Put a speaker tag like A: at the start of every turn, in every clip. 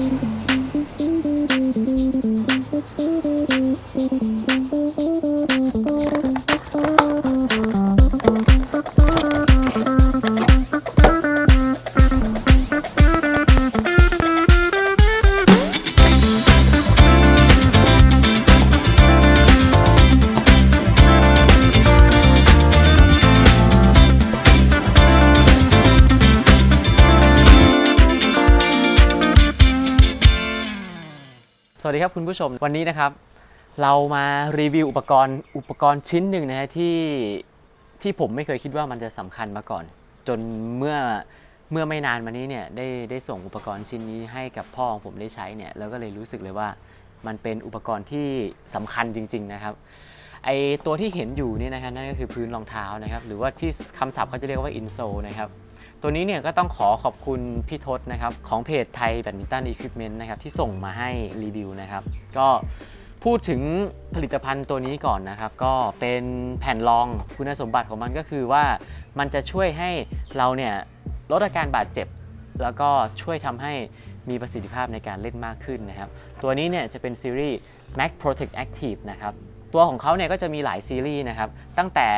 A: 嗯。 สวัสดีครับคุณผู้ชมวันนี้นะครับ เรามารีวิวอุปกรณ์อุปกรณ์ชิ้นหนึ่งนะฮะที่ที่ผมไม่เคยคิดว่ามันจะสำคัญมาก่อน จนเมื่อเมื่อไม่นานมานี้เนี่ยได้ได้ส่งอุปกรณ์ชิ้นนี้ให้กับพ่อของผมได้ใช้เนี่ยแล้วก็เลยรู้สึกเลยว่ามันเป็นอุปกรณ์ที่สำคัญจริง ๆ นะครับ ไอตัวที่เห็นอยู่นี่นะครับนั่นก็คือพื้นรองเท้านะครับ หรือว่าที่คำศัพท์เขาจะเรียกว่าอินโซนะครับตัวนี้เนี่ยก็ต้องขอขอบคุณพี่ทศนะครับของเพจไทยแบดมินตันอุปกรณ์นะครับที่ส่งมาให้รีวิวนะครับ ก็พูดถึงผลิตภัณฑ์ตัวนี้ก่อนนะครับ ก็เป็นแผ่นรองคุณสมบัติของมันก็คือว่ามันจะช่วยให้เราเนี่ยลดอาการบาดเจ็บ แล้วก็ช่วยทำให้มีประสิทธิภาพในการเล่นมากขึ้นนะครับ ตัวนี้เนี่ยจะเป็นซีรีส์ Max Protect Active นะครับ ตัวของเขาเนี่ยก็จะมีหลายซีรีส์นะครับ ตั้งแต่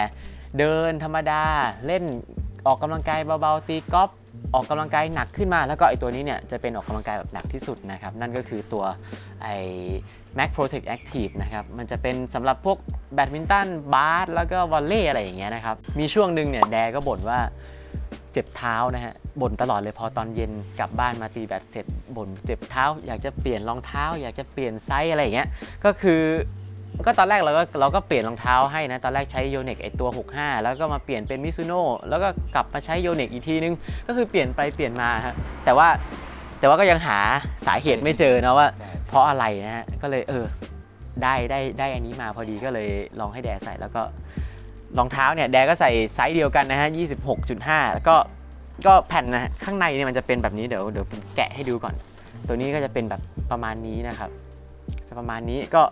A: เดินธรรมดาเล่นออกกำลังกายเบาๆตีกอล์ฟออกกำลังกายหนักขึ้นมา แล้วก็ไอตัวนี้เนี่ยจะเป็นออกกำลังกายแบบหนักที่สุดนะครับ นั่นก็คือตัวไอ Max Protect Active นะครับมันจะเป็นสำหรับพวกแบดมินตันบาสแล้วก็วอลเลย์อะไรอย่างเงี้ยนะครับ มีช่วงหนึ่งเนี่ยแดก็บ่นว่าเจ็บเท้านะฮะบ่นตลอดเลยพอตอนเย็นกลับบ้านมาตีแบดเสร็จบ่นเจ็บเท้า อยากจะเปลี่ยนรองเท้า อยากจะเปลี่ยนไซส์อะไรอย่างเงี้ยก็คือ ก็ตอนแรกเราก็เราก็เปลี่ยนรองเท้าให้นะ ตอนแรกใช้โยเนกไอตัว 65 แล้วก็มาเปลี่ยนเป็นมิซูโน่แล้วก็กลับมาใช้โยเนกอีกทีนึง ก็คือเปลี่ยนไปเปลี่ยนมาฮะแต่ว่าแต่ว่าก็ยังหาสาเหตุไม่เจอนะว่า เพราะอะไรนะฮะก็เลยเออได้ได้ได้อันนี้มาพอดีก็เลยลองให้แดใส่แล้วก็รองเท้าเนี่ยแดก็ใส่ไซส์เดียวกันนะฮะ 26.5 แล้วก็ก็แผ่นนะข้างในเนี่ยมันจะเป็นแบบนี้เดี๋ยวเดี๋ยวผมแกะให้ดูก่อน ตัวนี้ก็จะเป็นแบบประมาณนี้นะครับประมาณนี้ก็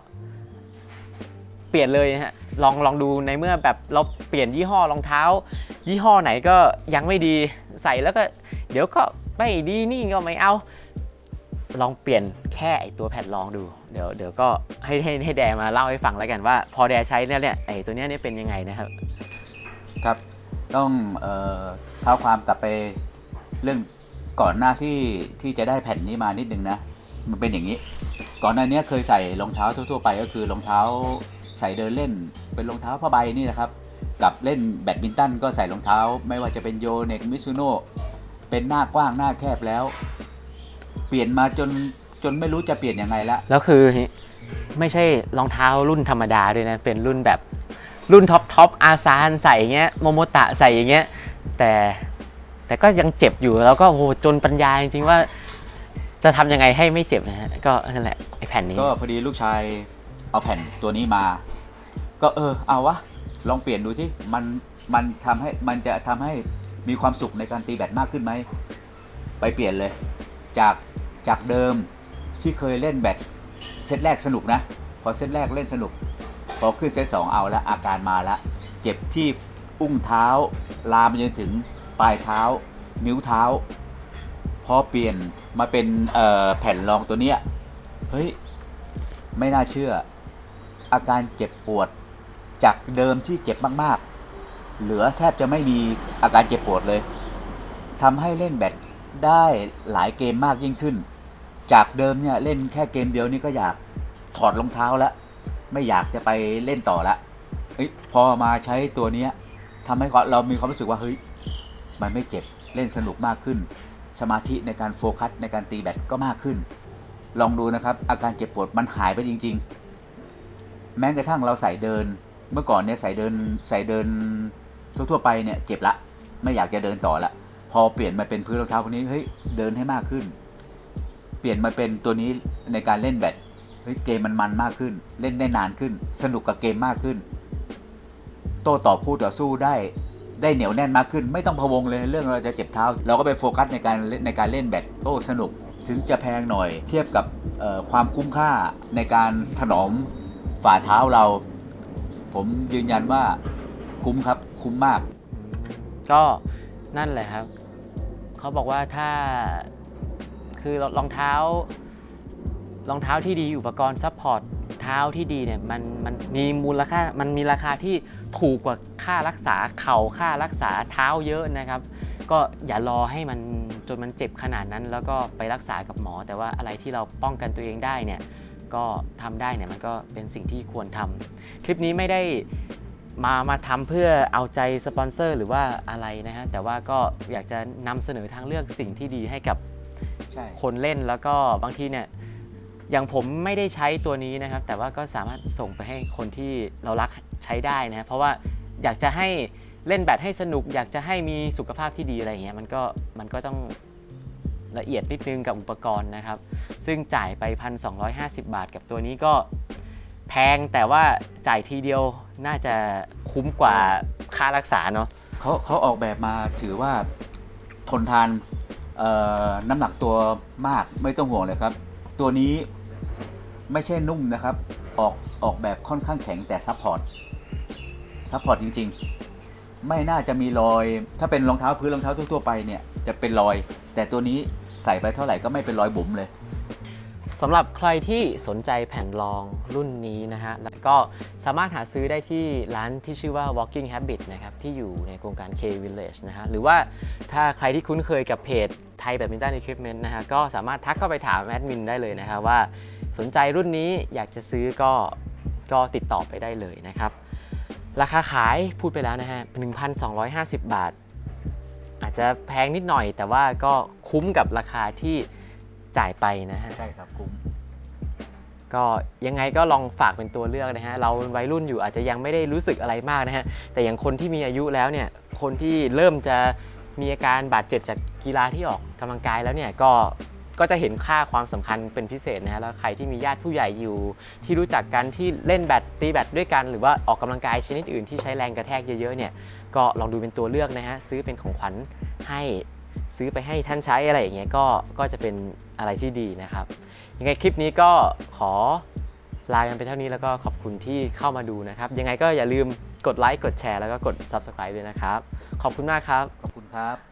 A: เปลี่ยนเลยฮะลองลองดูในเมื่อแบบเราเปลี่ยนยี่ห้อรองเท้า ยี่ห้อไหนก็ยังไม่ดีใส่แล้วก็ เดี๋ยวก็ไม่ดีนี่ก็ไม่เอา ลองเปลี่ยนแค่ไอตัวแผ่นรองดู เดี๋ยวเดี๋ยวก็ให้ให้ให้แดมาเล่าให้ฟังแล้วกันว่า พอแดใช้แล้วเนี่ยไอตัวเนี้ยเนี่ยเป็นยังไงนะครับ
B: ครับ ต้องเอ่อเท้าความกลับไปเรื่องก่อนหน้าที่ที่จะได้แผ่นนี้มานิดนึงนะ มันเป็นอย่างนี้ ก่อนหน้านี้เคยใส่รองเท้าทั่วๆไปก็คือรองเท้า ใส่เดินเล่นเป็นรองเท้าผ้าใบนี่นะครับกับเล่นแบดมินตันก็ใส่รองเท้า ไม่ว่าจะเป็นโยเนกมิซูโน่เป็นหน้ากว้างหน้าแคบแล้ว เปลี่ยนมาจนจนไม่รู้จะเปลี่ยนยังไงละ
A: แล้วคือไม่ใช่รองเท้ารุ่นธรรมดาด้วยนะ เป็นรุ่นแบบรุ่นท็อปท็อปอาซานใส่อย่างเงี้ยโมโมตะใส่อย่างเงี้ยแต่แต่ก็ยังเจ็บอยู่แล้วก็โอ้โหจนปัญญาจริงๆว่า จะทำยังไงให้ไม่เจ็บนะฮะก็นั่นแหละไอแผ่นนี้
B: ก็พอดีลูกชายเอาแผ่นตัวนี้มา ก็เออเอาวะลองเปลี่ยนดูที่มันมันทำให้มันจะทำให้มีความสุขในการตีแบดมากขึ้นไหมไปเปลี่ยนเลย จากจากเดิมที่เคยเล่นแบดเซตแรกสนุกนะ พอเซตแรกเล่นสนุก พอขึ้นเซตสองเอาแล้วอาการมาแล้วเจ็บที่อุ้งเท้า ลามไปจนถึงปลายเท้า นิ้วเท้า พอเปลี่ยนมาเป็นแผ่นรองตัวเนี้ยเฮ้ย ไม่น่าเชื่อ อาการเจ็บปวด จากเดิมที่เจ็บมากๆ เหลือแทบจะไม่มีอาการเจ็บปวดเลยทำให้เล่นแบดได้หลายเกมมากยิ่งขึ้น จากเดิมเนี่ยเล่นแค่เกมเดียวนี่ก็อยากถอดรองเท้าแล้ว ไม่อยากจะไปเล่นต่อละพอมาใช้ตัวเนี้ยทำให้เรามีความรู้สึกว่าเฮ้ยมันไม่เจ็บเล่นสนุกมากขึ้น สมาธิในการโฟกัสในการตีแบดก็มากขึ้น ลองดูนะครับ อาการเจ็บปวดมันหายไปจริง ๆ แม้กระทั่งเราใส่เดิน เมื่อก่อนเนี่ยใส่เดินใส่เดินทั่วๆไปเนี่ยเจ็บละ ไม่อยากจะเดินต่อละ พอเปลี่ยนมาเป็นพื้นรองเท้าคนนี้เฮ้ยเดินให้มากขึ้น เปลี่ยนมาเป็นตัวนี้ในการเล่นแบดเฮ้ยเกมมันมันมากขึ้น เล่นได้นานขึ้น สนุกกับเกมมากขึ้น โต้ตอบคู่ต่อสู้ได้ได้เหนียวแน่นมากขึ้น ไม่ต้องพะวงเลยเรื่องเราจะเจ็บเท้า เราก็ไปโฟกัสในการในการเล่นแบดโอ้สนุกถึงจะแพงหน่อย เทียบกับความคุ้มค่าในการถนอมฝ่าเท้าเรา ผมยืนยันว่าคุ้มครับ คุ้มมาก
A: ก็นั่นแหละครับ เขาบอกว่าถ้าคือรองเท้ารองเท้าที่ดีอุปกรณ์ซัพพอร์ตเท้าที่ดีเนี่ยมันมันมีมูลค่ามันมีราคาที่ถูกกว่าค่ารักษาเข่าค่ารักษาเท้าเยอะนะครับ ก็อย่ารอให้มันจนมันเจ็บขนาดนั้น แล้วก็ไปรักษากับหมอ แต่ว่าอะไรที่เราป้องกันตัวเองได้เนี่ย ก็ทำได้เนี่ยมันก็เป็นสิ่งที่ควรทำคลิปนี้ไม่ได้มามาทำเพื่อเอาใจสปอนเซอร์หรือว่าอะไรนะฮะแต่ว่าก็อยากจะนำเสนอทางเลือกสิ่งที่ดีให้กับ
B: ใช่
A: คนเล่นแล้วก็บางทีเนี่ยอย่างผมไม่ได้ใช้ตัวนี้นะครับ แต่ว่าก็สามารถส่งไปให้คนที่เรารักใช้ได้นะเพราะว่าอยากจะให้เล่นแบดให้สนุก อยากจะให้มีสุขภาพที่ดีอะไรอย่างเงี้ยมันก็มันก็ต้อง ละเอียดนิดนึงกับอุปกรณ์นะครับ ซึ่งจ่ายไป 1,250 บาท กับตัวนี้ก็แพงแต่ว่าจ่ายทีเดียวน่าจะคุ้มกว่าค่ารักษาเนาะ
B: เขาเขาออกแบบมาถือว่าทนทานน้ำหนักตัวมากไม่ต้องห่วงเลยครับ ตัวนี้ไม่ใช่นุ่มนะครับ ออกออกแบบค่อนข้างแข็งแต่ซัพพอร์ตซัพพอร์ตจริง ๆ ไม่น่าจะมีรอย ถ้าเป็นรองเท้าพื้นรองเท้าทั่วๆไปเนี่ยจะเป็นรอย แต่ตัวนี้ ใส่ไปเท่าไหร่ก็ไม่เป็นรอยบุ๋มเลย
A: สำหรับใครที่สนใจแผ่นรองรุ่นนี้นะฮะ แล้วก็สามารถหาซื้อได้ที่ร้านที่ชื่อว่า Walking Habit นะครับ ที่อยู่ในโครงการ K Village นะฮะ หรือว่าถ้าใครที่คุ้นเคยกับเพจไทยแบบมินตัน Equipment นะฮะ ก็สามารถทักเข้าไปถามแอดมินได้เลยนะฮะว่าสนใจรุ่นนี้อยากจะซื้อก็ก็ติดต่อไปได้เลยนะครับ ราคาขายพูดไปแล้วนะฮะ 1,250 บาทอา จจะแพงนิดหน่อย แต่ว่าก็คุ้มกับราคาที่จ่ายไปนะฮะ
B: ใช่ครับคุ้ม
A: ก็ยังไงก็ลองฝากเป็นตัวเลือกนะฮะ เราเป็นวัยรุ่นอยู่อาจจะยังไม่ได้รู้สึกอะไรมากนะฮะ แต่อย่างคนที่มีอายุแล้วเนี่ย คนที่เริ่มจะมีอาการบาดเจ็บจากกีฬาที่ออกกำลังกายแล้วเนี่ยก็ ก็จะเห็นค่าความสำคัญเป็นพิเศษนะฮะแล้วใครที่มีญาติผู้ใหญ่อยู่ ที่รู้จักกันที่เล่นแบดตีแบดด้วยกันหรือว่าออกกำลังกายชนิดอื่นที่ใช้แรงกระแทกเยอะๆเนี่ยก็ลองดูเป็นตัวเลือกนะฮะซื้อเป็นของขวัญให้ซื้อไปให้ท่านใช้อะไรอย่างเงี้ยก็ก็จะเป็นอะไรที่ดีนะครับยังไงคลิปนี้ก็ขอลากันไปเท่านี้แล้วก็ขอบคุณที่เข้ามาดูนะครับ ยังไงก็อย่าลืมกดไลค์กดแชร์แล้วก็กด Subscribe ด้วยนะครับ ขอบคุณมากครับ
B: ขอบคุณครับ